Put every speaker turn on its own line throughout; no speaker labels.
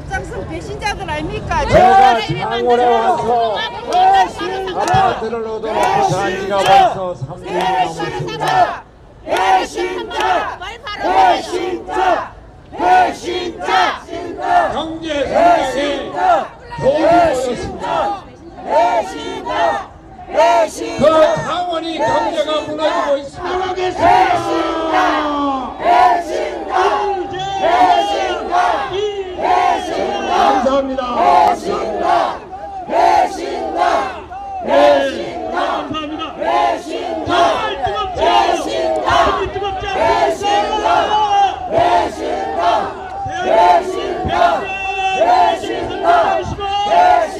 앞장선 배신자들 아닙니까?
제가 창원에 와서 아파트를 얻어놓고 산 지가 벌써 3년이 넘었습니다.
배신자! 배신자! 배신자! 배신자!
경제 성장에 도움이 되었습니다.
배신자! 배신자!
그 창원이 경제가 무너지고 있습니다. 감사합니다.
감사합니다. 배신자! 배신자! 배신자! 배신자!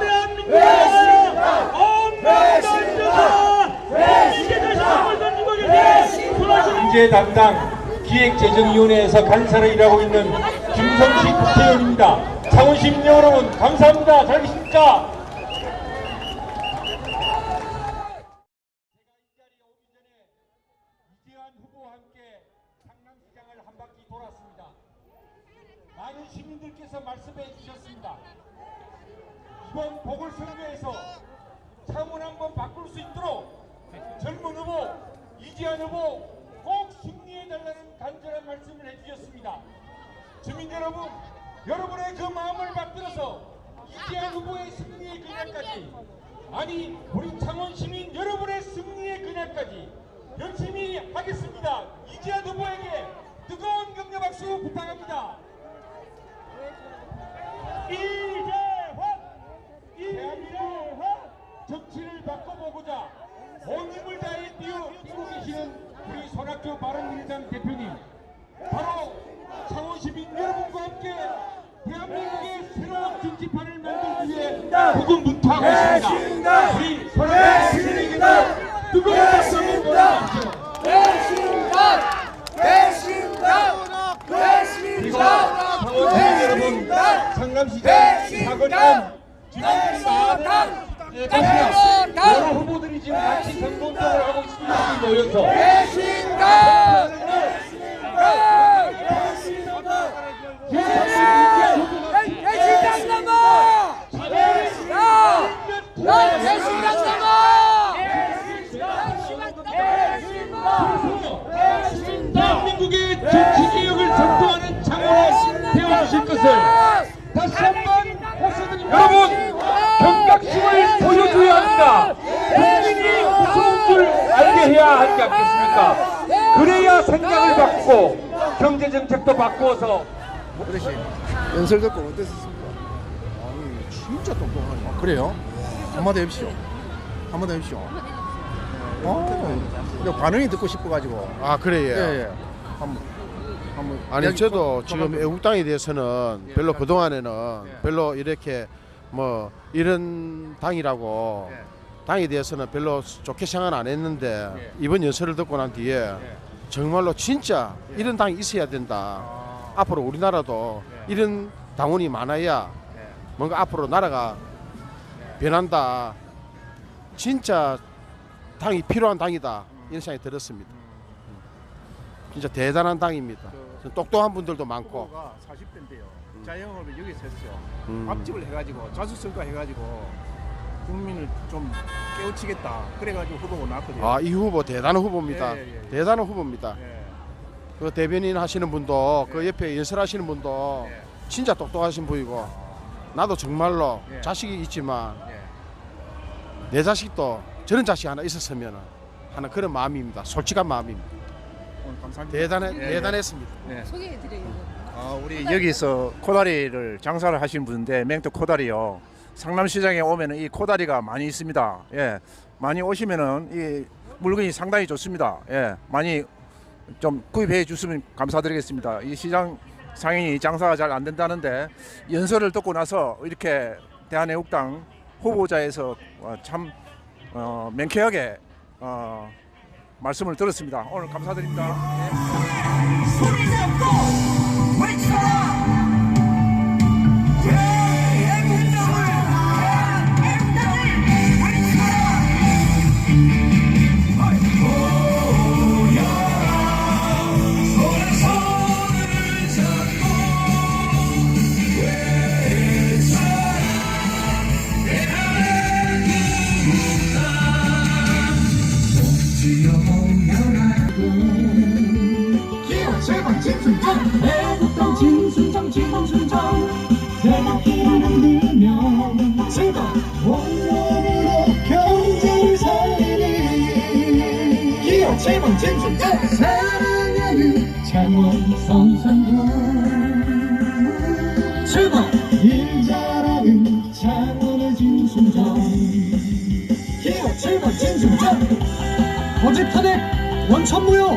대한민국에 엄청난 대한민국에 다시 한번 던지고 계신
경제 담당 기획재정위원회에서 간사를 일하고 있는 김성식 국회의원입니다. 창원시민 여러분 감사합니다. 잘 계십니까? 이재환. 많은 시민들께서 말씀해 주셨습니다. 이번 보궐선거에서 창원 한번 바꿀 수 있도록 젊은 후보 이지한 후보 꼭 승리해달라는 간절한 말씀을 해주셨습니다. 주민 여러분, 여러분의 그 마음을 받들어서 이지한 후보의 승리의 그날까지 아니 우리 창원 시민 여러분의 승리의 그날까지 열심히 하겠습니다. 이지한 후보에게 뜨거운 격려 박수 부탁합니다. 이재환! 이재환! 정치를 바꿔보고자 온 힘을 다해 뛰어 뛰고 계시는 우리 손학규 바른미래당 대표님 바로 창원 시민 여러분과 함께 대한민국의 새로운 정치판을 만들기 위해 고군분투하고 있습니다. 우리 손학규 보내주십시오. 그리고 창원 시민 여러분 상남시장 예, 같이 여러 후보들이 지금 같이 경동적으로 하고 있습니다. 모여서. 대한민국의 정치 개혁을 선도하는 창원에 태워주실 것을 다시 한번 호소드립니다. 여러분 경각심을 보여줘야 합니다. 국민이 무서운 줄 알게 해야 하지 않겠습니까? 그래야 생각을 바꾸고 경제 정책도 바꾸어서
그렇지. 연설 듣고 어땠습니까? 아니 진짜 똑똑하네. 아, 그래요? 한마디 해주시오. 한마디 해주시오. 어, 이거 반응이 듣고 싶어가지고.
아 그래 예.
예, 예. 한번, 한번.
아니
이야기
저도
좀-
지금
좀
애국당에 대해서는
예,
별로
예.
그 동안에는
예.
별로 이렇게 뭐 이런 당이라고
예.
당에 대해서는 별로 좋게 생각 안 했는데
예.
이번 연설을 듣고 난 뒤에
예.
정말로 진짜
예.
이런 당이 있어야 된다.
아,
앞으로 우리나라도
예.
이런 당원이 많아야
예.
뭔가 앞으로 나라가 변한다. 진짜 당이 필요한 당이다. 이런 생각이 들었습니다. 진짜 대단한 당입니다.
그-
똑똑한 분들도 많고.
후보가 40대인데요. 자영업을 여기서 했어요.
음.
밥집을 해가지고 자수성가 해가지고 국민을 좀 깨우치겠다. 그래가지고 후보가 나왔거든요.
아, 이 후보 대단한 후보입니다.
예, 예, 예.
대단한 후보입니다.
예.
그 대변인 하시는 분도 그
예.
옆에 연설하시는 분도
예.
진짜 똑똑하신 분이고 나도 정말로
예.
자식이 있지만
예.
내 자식도 저런 자식 하나 있었으면 하는 그런 마음입니다. 솔직한 마음입니다.
오늘 감사합니다.
대단해
예, 예.
대단했습니다.
네.
소개해드려요.
아, 우리 여기서 코다리를 장사를 하시는 분인데 맹도 코다리요. 상남시장에 오면은 이 코다리가 많이 있습니다. 예, 많이 오시면은 이 물건이 상당히 좋습니다. 예, 많이 좀 구입해 주시면 감사드리겠습니다. 이 시장 상인이 장사가 잘 안 된다는데 연설을 듣고 나서 이렇게 대한애국당 후보자에서 어, 참 어, 명쾌하게 어, 말씀을 들었습니다. 오늘 감사드립니다. 예.
세 번째 사랑하는 창원 성산동 제발. 일 잘하는 창원의 진순정. 기호 7번 진순정. 어제 탄핵 원천무효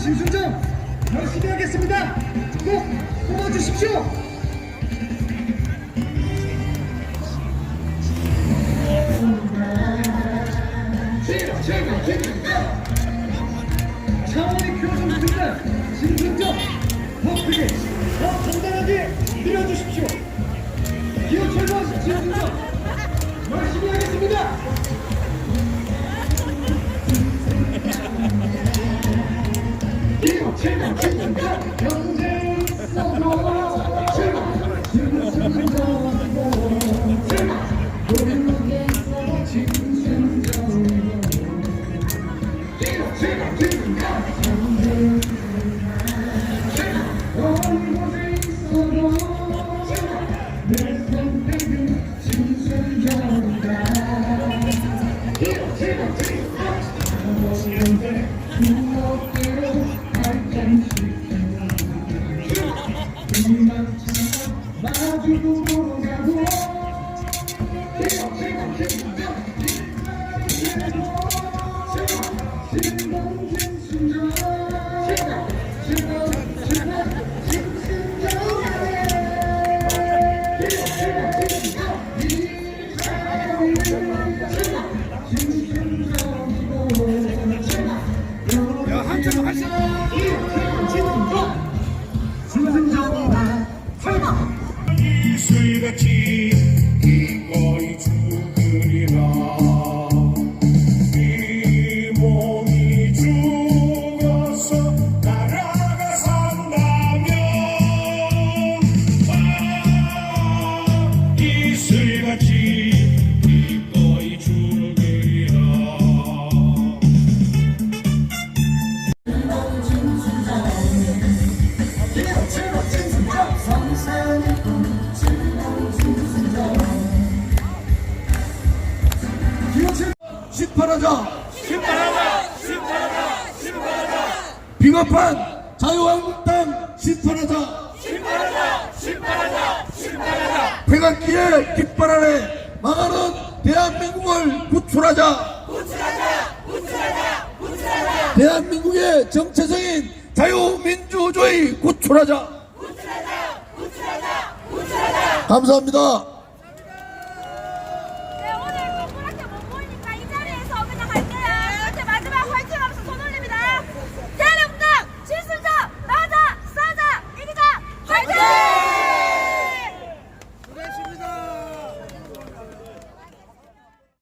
진심 순정 열심히 하겠습니다. 꼭 뽑아주십시오. 차원의 표정 들과 진순정 더 크게 Two, two.
이슬같 심판하자 심판하자 심판하자 심판하자 비겁한 자유한국당 심판하자 심판하자 심판하자 심판하자 백악기의 깃발 아래 망하는 대한민국을 구출하자. 구출하자 구출하자 구출하자 대한민국의 정체적인 자유민주주의 구출하자 구출하자 구출하자 구출하자. 감사합니다.